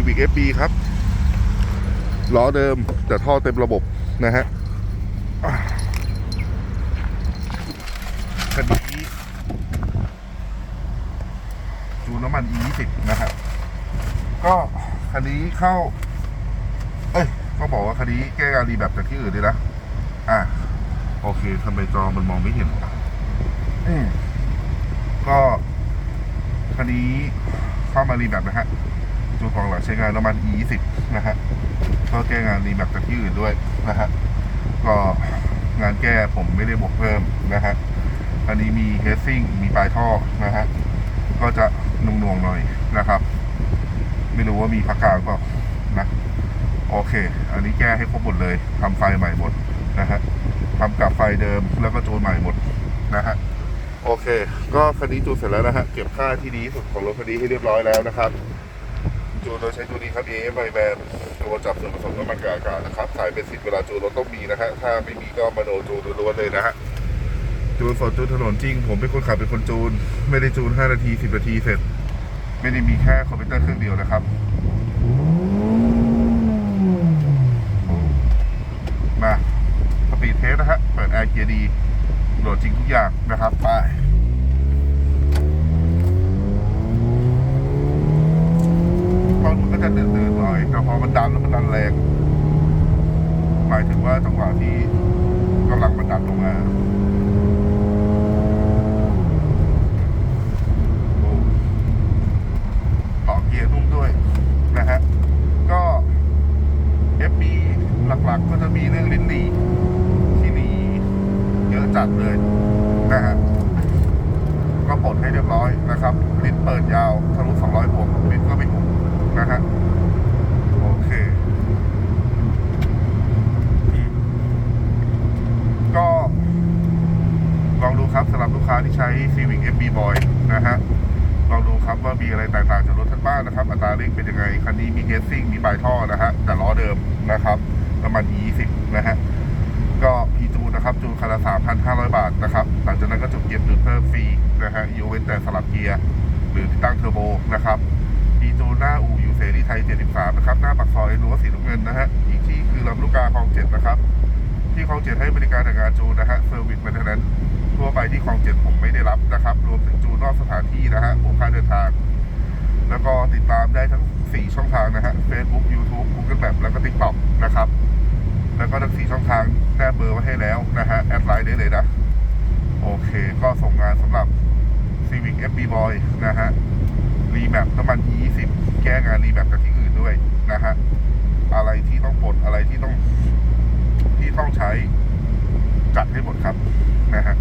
Civic FB ครับล้อเดิมแต่ท่อเต็มระบบนะฮะคันนี้จูน้ำมัน E20 นะครับ ก็คันนี้เข้า เอ้ย ก็บอกว่าคันนี้แก้งานรีแบบจากที่อื่นเลยนะ อะ โอเคทำไมจอมันมองไม่เห็นอืมก็คันนี้เข้ามารีแบบนะฮะ จูนของหลังใช้งานน้ำมัน E20 นะฮะก็แก้งานรีแบบจากที่อื่นด้วยนะฮะก็งานแก้ผมไม่ได้บวกเพิ่มนะฮะอันนี้มีเฮดซิ่งมีปลายท่อนะฮะก็จะนุ่งๆหน่อยนะครับ ไม่รู้ว่ามีพักกลางเปล่านะโอเค อันนี้แก้ให้ครบหมดเลยทำไฟใหม่หมดนะฮะทำกับไฟเดิมแล้วก็จูนใหม่หมดนะฮะโอเค ก็คันนี้จูนเสร็จแล้วนะฮะเก็บค่าที่ดีสุดของรถคันนี้ให้เรียบร้อยแล้วนะครับ จูนโดยใช้ตัวนี้ครับ AF ไบแบนตัวจับส่วนผสมน้ำมันกับอากาศนะครับ สายเป็นสิบเวลาจูนรถต้องมีนะฮะ ถ้าไม่มีก็มาโนจูนล้วนเลยนะฮะ จูนสดจูนถนนจริง ผมเป็นคนขับเป็นคนจูน ไม่ได้จูน 5 นาที 10 นาทีเสร็จ ไม่ได้มีแค่คอมพิวเตอร์เครื่องเดียวนะครับมาสปีดเทสนะฮะ เปิดแอร์เกียร์ดีโหลดจริงทุกอย่างนะครับ ไป ตอนมันก็ จะเดินๆหน่อย แต่พอมันดันแล้วมันดันแรง หมายถึงว่าจังหวะที่กำลังมันดันลงมาโอ้ต่อเกียร์นุ่มด้วยนะฮะ ก็ FB หลักๆก็จะมีเรื่องลิ้นหนีที่หนีเยอะจัดเลยนะฮะ ก็ปลดให้เรียบร้อยนะครับ ลิ้นเปิดยาวทะลุ200บวกลิ้นก็ไม่หุบนะฮะ โอเคอืมก็ลองดูครับสำหรับลูกค้า ที่ใช้ Civic FB Boy นะฮะลองดูครับว่ามีอะไรแตกต่างจากรถท่านบ้านนะครับ อัตราเร่งเป็นยังไง คันนี้มีเฮดซิ่งมีปลายท่อนะฮะแต่ล้อเดิมนะครับน้ำมัน E20 นะฮะ ก็พีจูนะครับ จูนคันละ3,500 บาทนะครับ หลังจากนั้นก็จบเก็บจูนเพิ่มฟรีนะฮะยกเว้นแต่สลับเกียร์ หรือตั้งเทอร์โบนะครับพีจูหน้าอู่อยู่เสรีไทย 73 นะครับ หน้าปากซอยรั้วสีน้ำเงินนะฮะอีกที่คือลำลูกกาคลองเจ็ดนะครับ ที่คลองเจ็ดให้บริการแต่งานจูนนะฮะเซอร์วิสมาเท่านั้นทั่วไปที่คลองเจ็ดผมไม่ได้รับนะครับ รวมถึงจูนนอกสถานที่นะฮะพวกค่าเดินทาง แล้วก็ติดตามได้ทั้ง 4 ช่องทางนะฮะ Facebook YouTube Google Map แล้วก็ TikTok นะครับ แล้วก็ทั้ง 4 ช่องทางแนบเบอร์ไว้ให้แล้วนะฮะ แอดไลน์ได้เลยนะ โอเค ก็ส่งงานสำหรับ Civic FB Boy นะฮะรีแมปน้ำมัน E20 แก้งานรีแมปจากที่อื่นด้วยนะฮะ อะไรที่ต้องปลดอะไรที่ต้อง จัดให้หมดครับนะฮะ